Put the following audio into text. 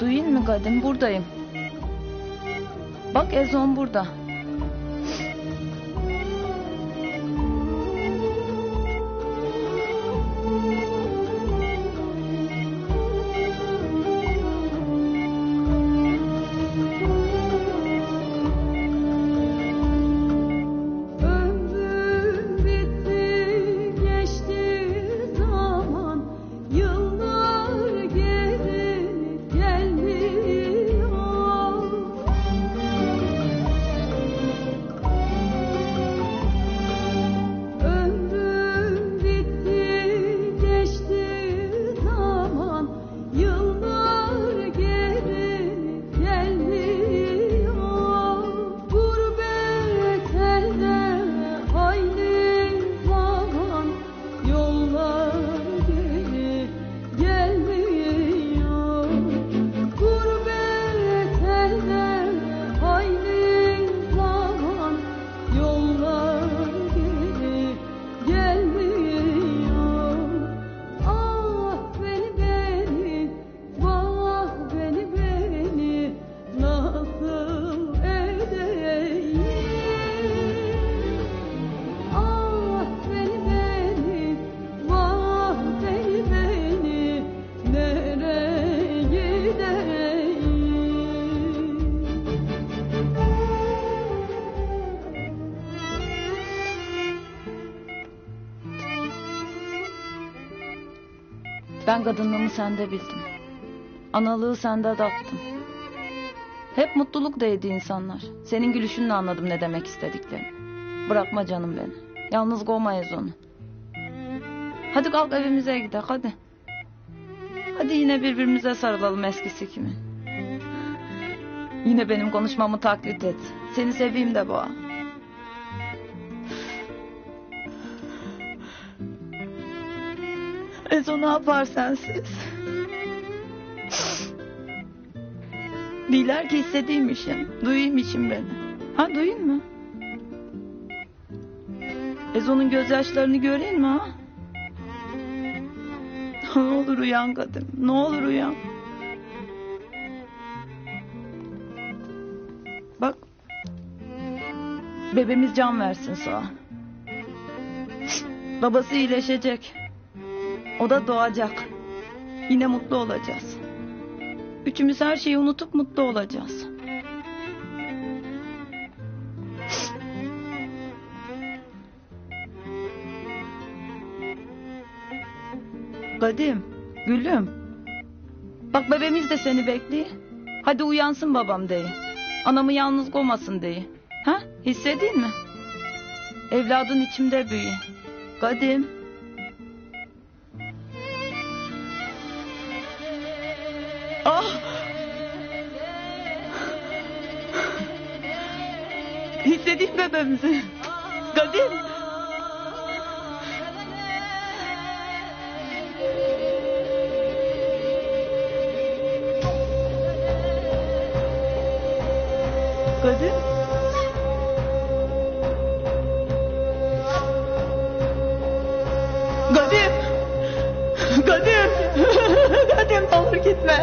Duyun mu kadın buradayım. Bak Ezon burada. Ben kadınlığımı sende bildim. Analığı sende dattım. Hep mutluluk değdi insanlar. Senin gülüşünle anladım ne demek istediklerini. Bırakma canım beni. Yalnız kovmayız onu. Hadi kalk evimize gidelim hadi. Hadi yine birbirimize sarılalım eskisi gibi. Yine benim konuşmamı taklit et. Seni seveyim de boğa. Ezo ne yapar sensiz? Biler ki istediğimmişim. Duyuymuşum beni. Ha duyun mu? Ezo'nun gözyaşlarını göreyim mi ha? Ne olur uyan kadın. Ne olur uyan. Bak. Bebemiz can versin sağa. Babası iyileşecek. O da doğacak. Yine mutlu olacağız. Üçümüz her şeyi unutup mutlu olacağız. Kadim, gülüm. Bak bebeğimiz de seni bekliyor. Hadi uyansın babam deyi. Anamı yalnız koymasın deyi. Ha? Hissedin mi? Evladın içimde büyüyor. Kadim. Ah! Hissedin bebeğimizi. Kadim. Kadim. Kadim. Kadim. Fatih'im ne gitme.